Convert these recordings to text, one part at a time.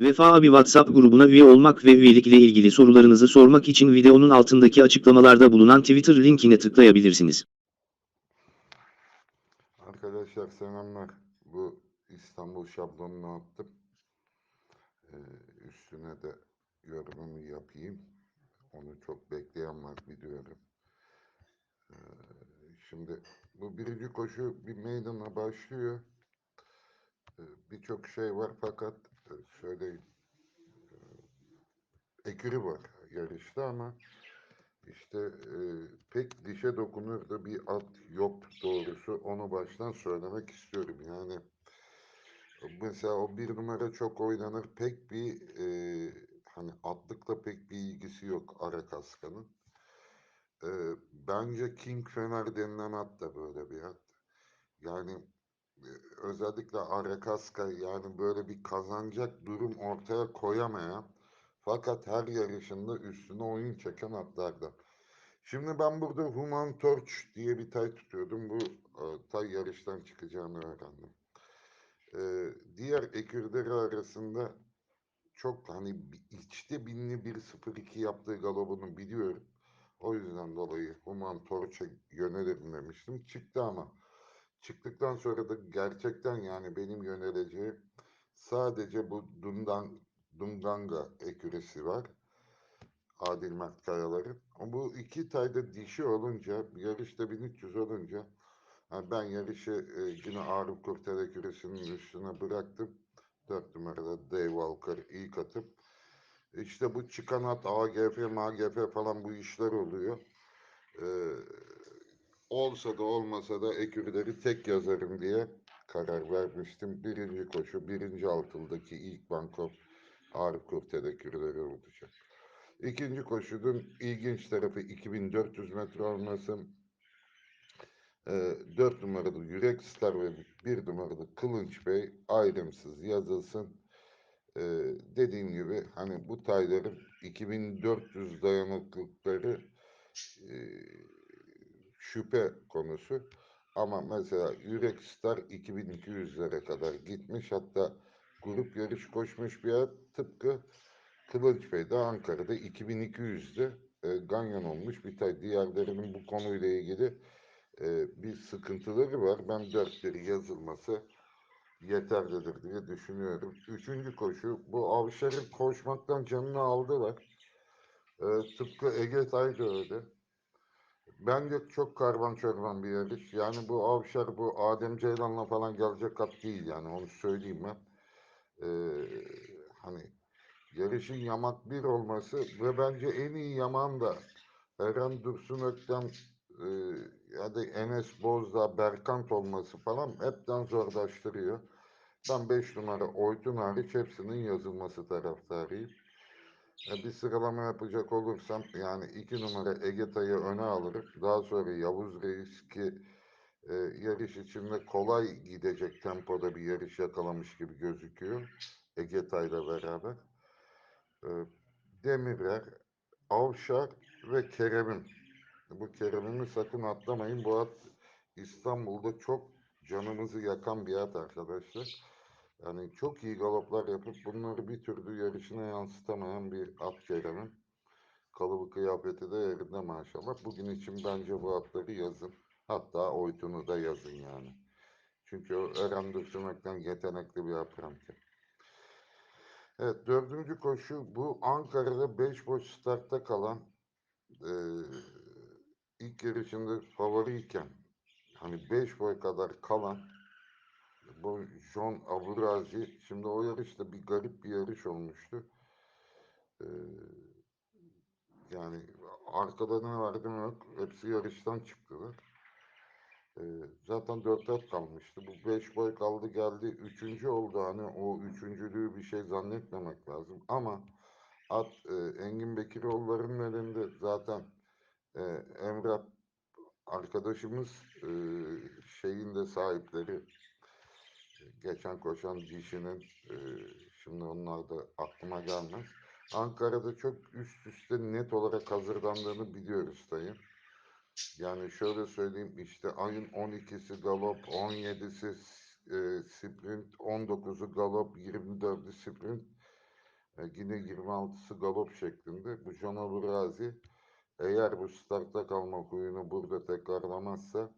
Vefa abi WhatsApp grubuna üye olmak ve üyelik ile ilgili sorularınızı sormak için videonun altındaki açıklamalarda bulunan Twitter linkine tıklayabilirsiniz. Arkadaşlar selamlar. Bu İstanbul şablonunu attım. Ee, üstüne de yorumumu yapayım. Onu çok bekleyen var biliyorum. Ee, şimdi bu birinci koşu bir meydana başlıyor. Ee, Birçok şey var fakat söyleyeyim. e, Ekürü var yarışta ama işte e, pek dişe dokunur da bir at yok doğrusu. Onu baştan söylemek istiyorum. Yani mesela o bir numara çok oynanır. Pek bir e, hani atlıkla pek bir ilgisi yok Arakaskan'ın. E, bence King Fener denilen at da böyle bir at. Yani özellikle Arakaska yani böyle bir kazanacak durum ortaya koyamayan fakat her yarışında üstüne oyun çeken atlardan. Şimdi ben burada Human Torch diye bir tay tutuyordum. Bu e, tay yarıştan çıkacağını öğrendim. E, diğer ekürleri arasında çok hani içte binli bir 0-2 yaptığı galobunu biliyorum. O yüzden dolayı Human Torch'a yönelirim demiştim. Çıktı ama. Çıktıktan sonra da gerçekten yani benim yöneleceğim sadece bu Dundan, Dunganga eküresi var. Adil Mert Kayalar'ın. Bu iki tayda dişi olunca, yarışta 1300 olunca ha ben yarışı e, yine Arif Kurtel eküresinin üstüne bıraktım. 4 numarada Dave Walker ilk atıp işte bu çıkan at AGF, MAGF falan bu işler oluyor. Ee, olsa da olmasa da ekürleri tek yazarım diye karar vermiştim. Birinci koşu, birinci altıldaki ilk banko Arif Kurtel ekürleri olacak. İkinci koşunun ilginç tarafı 2400 metre olması. Ee, 4 numaralı Yürek Star ve 1 numaralı Kılınç Bey ayrımsız yazılsın. Ee, dediğim gibi hani bu tayların 2400 dayanıklılıkları e, şüphe konusu. Ama mesela Yürek Star 2200'lere kadar gitmiş. Hatta grup yarış koşmuş bir at tıpkı Kılıç Bey de Ankara'da 2200'de e, ganyan olmuş bir tay. Diğerlerinin bu konuyla ilgili e, bir sıkıntıları var. Ben 4'leri yazılması yeterlidir diye düşünüyorum. Üçüncü koşu bu Avşar'ın koşmaktan canını aldılar. E, tıpkı Ege Tay da öyle. Bence çok karman çorman bir yarış. Yani bu Avşar bu Adem Ceylan'la falan gelecek at değil yani onu söyleyeyim ben. Ee, hani yarışın yamak bir olması ve bence en iyi yaman da Eren Dursun Ökten e, ya da Enes Bozdağ, Berkant olması falan hepten zorlaştırıyor. Ben 5 numara Oytun hariç hepsinin yazılması taraftarıyım. Bir sıralama yapacak olursam yani 2 numara Egeta'yı öne alırım. Daha sonra Yavuz Reis ki e, yarış içinde kolay gidecek tempoda bir yarış yakalamış gibi gözüküyor. Egeta'yla beraber. E, Demirer, Avşar ve Kerem'im. Bu Kerem'imi sakın atlamayın. Bu at İstanbul'da çok canımızı yakan bir at arkadaşlar. Yani çok iyi galoplar yapıp bunları bir türlü yarışına yansıtamayan bir at Kerem'in. Kalıbı kıyafeti de yerinde maşallah. Bugün için bence bu atları yazın. Hatta Oytun'u da yazın yani. Çünkü Eren Dursunak'tan yetenekli bir apranti. Evet dördüncü koşu bu Ankara'da 5 boş startta kalan e, ilk yarışında favoriyken hani 5 boy kadar kalan bu John Aburazi şimdi o yarışta bir garip bir yarış olmuştu. Ee, yani vardı ne yok hepsi yarıştan çıktılar. Ee, zaten 4 at kalmıştı. Bu 5 boy kaldı geldi. Üçüncü oldu. Hani o üçüncülüğü bir şey zannetmemek lazım. Ama at e, Engin Bekiroğulları'nın elinde zaten e, Emrah arkadaşımız e, şeyin de sahipleri geçen koşan dişinin e, şimdi onlar da aklıma gelmez. Ankara'da çok üst üste net olarak hazırlandığını biliyoruz dayı. Yani şöyle söyleyeyim işte ayın 12'si galop, 17'si e, sprint, 19'u galop, 24'ü sprint. E, yine 26'sı galop şeklinde. Bu Canover Razi eğer bu startta kalma huyunu burada tekrarlamazsa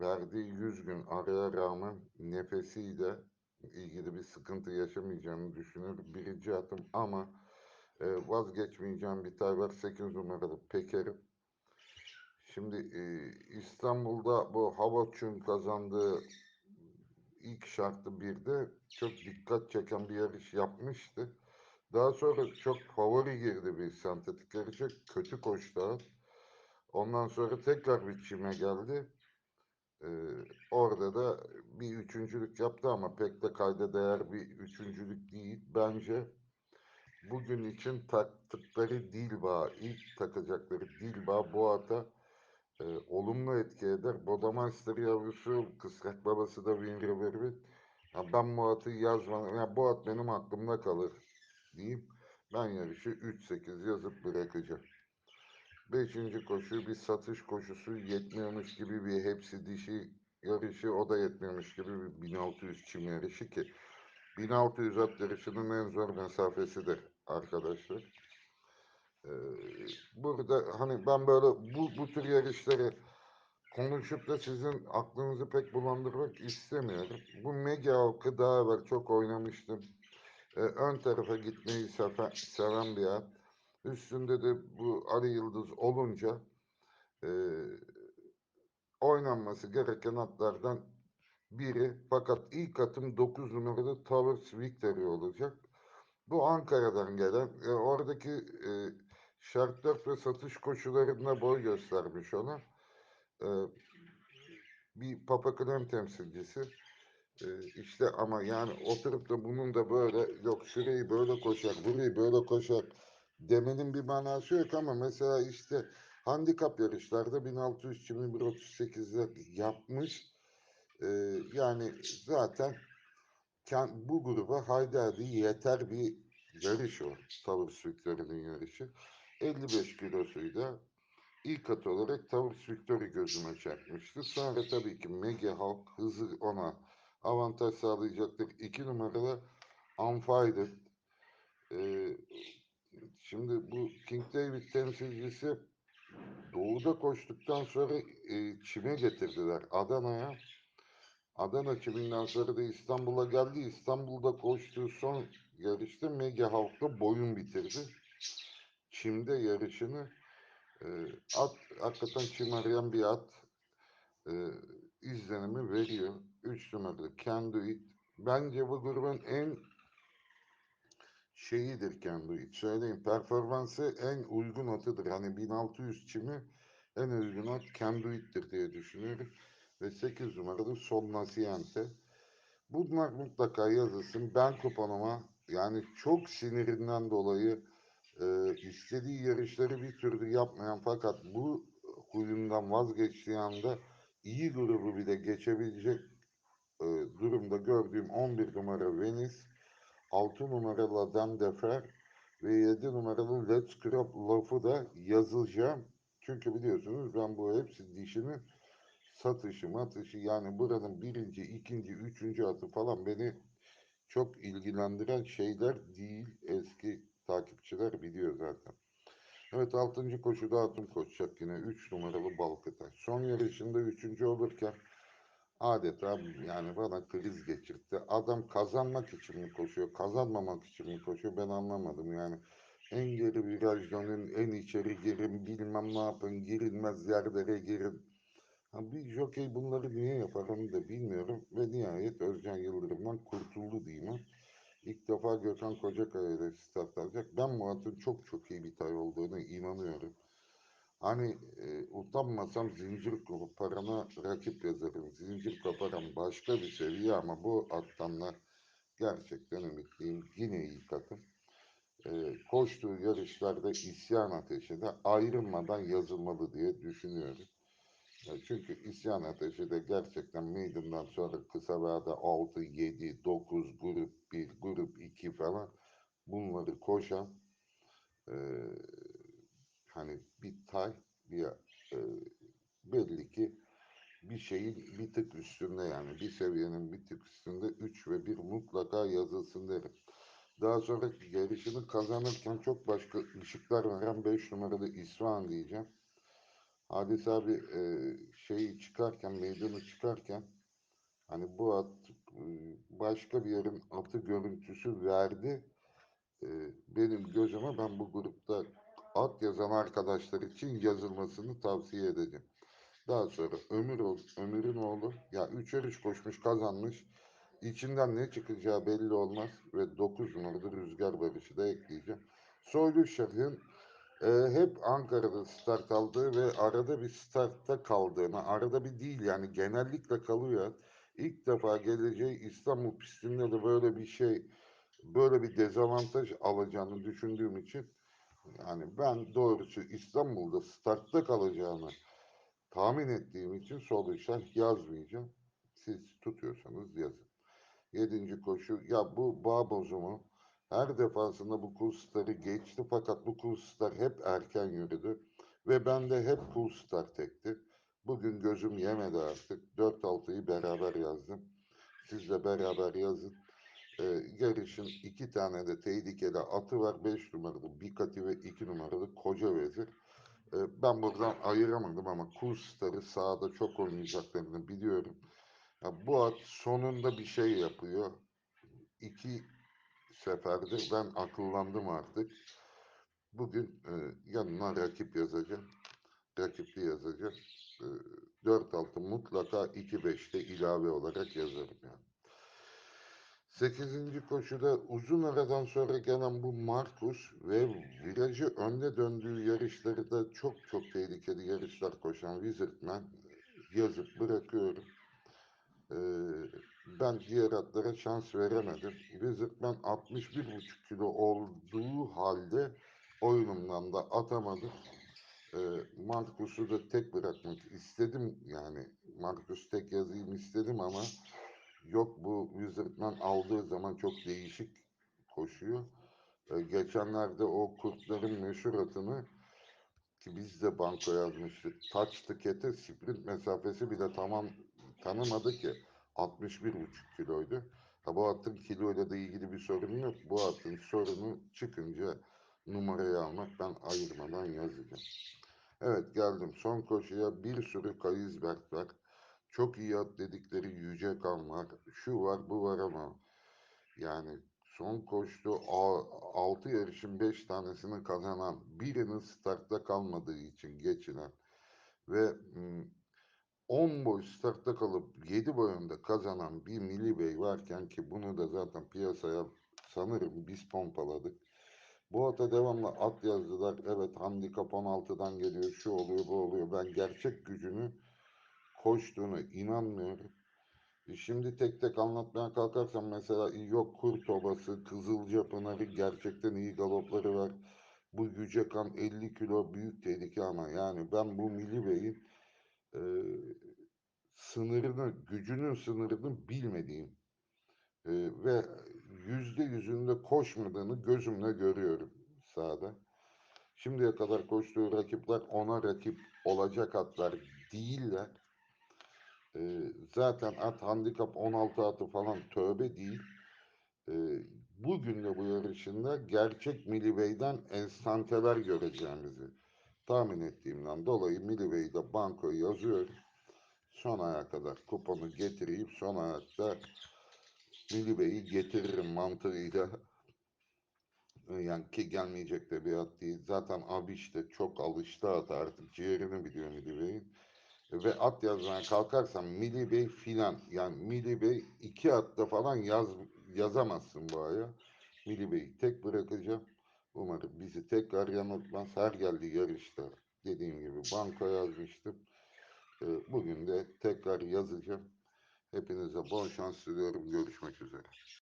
verdiği 100 gün araya rağmen nefesiyle ilgili bir sıkıntı yaşamayacağını düşünüyorum. Birinci atım ama e, vazgeçmeyeceğim bir tay var. 8 numaralı Peker'im. Şimdi e, İstanbul'da bu Havaç'ın kazandığı ilk şartı birde çok dikkat çeken bir yarış yapmıştı. Daha sonra çok favori girdi bir sentetik yarışa. Kötü koştu. Ondan sonra tekrar bir çime geldi. Ee, orada da bir üçüncülük yaptı ama pek de kayda değer bir üçüncülük değil. Bence bugün için taktıkları Dilba, ilk takacakları Dilba bu ata e, olumlu etki eder. Bodamaster yavrusu, kısrak babası da Winry Verbit. Ya ben bu atı yazmadım. Ya bu at benim aklımda kalır diyeyim. Ben yarışı 3-8 yazıp bırakacağım. Beşinci koşu bir satış koşusu yetmiyormuş gibi bir hepsi dişi yarışı o da yetmiyormuş gibi bir 1600 çim yarışı ki 1600 at yarışının en zor mesafesidir arkadaşlar. Ee, burada hani ben böyle bu, bu tür yarışları konuşup da sizin aklınızı pek bulandırmak istemiyorum. Bu mega halkı daha evvel çok oynamıştım. Ee, ön tarafa gitmeyi sefe, seven bir at. Üstünde de bu Ali Yıldız olunca e, oynanması gereken atlardan biri. Fakat ilk atım 9 numaralı Towers Victory olacak. Bu Ankara'dan gelen e, oradaki e, şartlar ve satış koşullarında boy göstermiş ona. E, bir Papa Krem temsilcisi. E, işte ama yani oturup da bunun da böyle yok şurayı böyle koşar, burayı böyle koşar demenin bir manası yok ama mesela işte handikap yarışlarda 1600 2138'de yapmış. E, yani zaten bu gruba Haydari yeter bir yarış o. Tavır Victory'nin yarışı. 55 kilosuyla ilk at olarak Tavır Victory gözüme çarpmıştı. Sonra tabii ki Mega Hulk hızı ona avantaj sağlayacaktır. 2 numaralı Unfighted. Ee, şimdi bu King David temsilcisi Doğu'da koştuktan sonra e, çime getirdiler Adana'ya. Adana çiminden sonra da İstanbul'a geldi. İstanbul'da koştuğu son yarışta Mega Halk'ta boyun bitirdi. Çim'de yarışını e, at hakikaten çim arayan bir at e, izlenimi veriyor. 3 numaralı Do It. Bence bu grubun en şeyidir It. Söyleyeyim performansı en uygun atıdır. Hani 1600 çimi en uygun at Can Do It'tir diye düşünüyorum. Ve 8 numaralı Sol Naciente. Bunlar mutlaka yazılsın. Ben kuponuma yani çok sinirinden dolayı e, istediği yarışları bir türlü yapmayan fakat bu huyundan vazgeçtiği anda iyi grubu bile geçebilecek e, durumda gördüğüm 11 numara Venice, 6 numaralı Adam Defer ve 7 numaralı Let's Crop lafı da yazılacağım. Çünkü biliyorsunuz ben bu hepsi dişinin satışı matışı yani buranın birinci, ikinci, üçüncü atı falan beni çok ilgilendiren şeyler değil. Eski takipçiler biliyor zaten. Evet 6. koşuda atım koşacak yine 3 numaralı Balkıtaş. Son yarışında 3. olurken adeta yani bana kriz geçirtti. Adam kazanmak için mi koşuyor, kazanmamak için mi koşuyor ben anlamadım yani. En geri viraj dönün, en içeri girin, bilmem ne yapın, girilmez yerlere girin. Ha, bir jokey bunları niye yapar onu da bilmiyorum. Ve nihayet Özcan Yıldırım'dan kurtuldu diyeyim. İlk defa Gökhan Kocakaya ile start alacak. Ben Murat'ın çok çok iyi bir tay olduğuna inanıyorum. Hani e, utanmasam zincir koparana rakip yazarım. Zincir koparan başka bir seviye ama bu attanlar gerçekten ümitliyim. Yine iyi takım. E, koştuğu yarışlarda isyan ateşi de ayrılmadan yazılmalı diye düşünüyorum. Ya Çünkü isyan ateşi de gerçekten meydandan sonra kısa vade 6, 7, 9, grup 1, grup 2 falan bunları koşan e, hani bir tay bir e, belli ki bir şeyin bir tık üstünde yani bir seviyenin bir tık üstünde 3 ve 1 mutlaka yazılsın derim. Daha sonra yarışını kazanırken çok başka ışıklar veren 5 numaralı İsfahan diyeceğim. Hadis abi e, şeyi çıkarken, meydanı çıkarken hani bu at e, başka bir yerin atı görüntüsü verdi. E, benim gözüme ben bu grupta at yazan arkadaşlar için yazılmasını tavsiye edeceğim. Daha sonra Ömür ol, Ömür'ün oğlu ya 3 yarış koşmuş kazanmış. İçinden ne çıkacağı belli olmaz ve 9 numaralı Rüzgar Barış'ı da ekleyeceğim. Soylu Şah'ın e, hep Ankara'da start aldığı ve arada bir startta kaldığını, arada bir değil yani genellikle kalıyor. İlk defa geleceği İstanbul pistinde de böyle bir şey, böyle bir dezavantaj alacağını düşündüğüm için yani ben doğrusu İstanbul'da startta kalacağını tahmin ettiğim için sol işaret yazmayacağım. Siz tutuyorsanız yazın. Yedinci koşu ya bu bağ bozumu her defasında bu Coolstar'ı geçti fakat bu Coolstar hep erken yürüdü ve ben de hep Coolstar tekti. Bugün gözüm yemedi artık. 4-6'yı beraber yazdım. Siz de beraber yazın. Ee, yarışın iki tane de tehlikeli atı var. 5 numaralı Bikati ve 2 numaralı Koca Vezir. Ee, ben buradan ayıramadım ama Coolstar'ı sahada çok oynayacaklarını biliyorum. Ya bu at sonunda bir şey yapıyor. İki seferdir ben akıllandım artık. Bugün e, yanına rakip yazacağım. Rakipli yazacağım. E, 4-6 mutlaka 2-5'te ilave olarak yazarım yani. Sekizinci koşuda uzun aradan sonra gelen bu Marcus ve virajı önde döndüğü yarışları da çok çok tehlikeli yarışlar koşan Wizardman yazıp bırakıyorum. Ee, ben diğer atlara şans veremedim. Wizardman 61,5 kilo olduğu halde oyunumdan da atamadım. Ee, Marcus'u da tek bırakmak istedim. Yani Marcus tek yazayım istedim ama yok bu Wizardman aldığı zaman çok değişik koşuyor. Ee, geçenlerde o kurtların meşhur atını ki biz de banko yazmıştık. Touch ticket'e sprint mesafesi bile tamam tanımadı ki 61,5 kiloydu. Ha, bu atın kiloyla da ilgili bir sorun yok. Bu atın sorunu çıkınca numarayı almak ben ayırmadan yazacağım. Evet geldim son koşuya bir sürü Kayızberk var. Çok iyi at dedikleri Yüce Kan. Şu var bu var ama yani son koştu 6 yarışın 5 tanesini kazanan birinin startta kalmadığı için geçilen ve 10 boy startta kalıp 7 boyunda kazanan bir Milli Bey varken ki bunu da zaten piyasaya sanırım biz pompaladık. Bu ata devamlı at yazdılar. Evet handikap 16'dan geliyor. Şu oluyor bu oluyor. Ben gerçek gücünü koştuğuna inanmıyorum. E Şimdi tek tek anlatmaya kalkarsam mesela yok Kurt Obası, Kızılca Pınarı gerçekten iyi galopları var. Bu Yüce Kan 50 kilo büyük tehlike ama yani ben bu Milli Bey'in e, sınırını, gücünün sınırını bilmediğim e, ve yüzde yüzünde koşmadığını gözümle görüyorum sahada. Şimdiye kadar koştuğu rakipler ona rakip olacak atlar değiller. E, zaten at handikap 16 atı falan tövbe değil. E, bugün de bu yarışında gerçek Milli Bey'den enstanteler göreceğimizi tahmin ettiğimden dolayı Milli Bey'de banko yazıyorum. Son aya kadar kuponu getireyim. Son ayakta Milli Bey'i getiririm mantığıyla. Yani ki gelmeyecek de bir at değil. Zaten abi işte çok alıştı at artık. Ciğerini biliyor Milli Bey'in. Ve at yazmaya kalkarsam Milli Bey filan yani Milli Bey iki atta falan yaz, yazamazsın bu aya. Milli Bey'i tek bırakacağım. Umarım bizi tekrar yanıltmaz. Her geldiği yarışta dediğim gibi banko yazmıştım. Ee, Bugün de tekrar yazacağım. Hepinize bol şans diliyorum. Görüşmek üzere.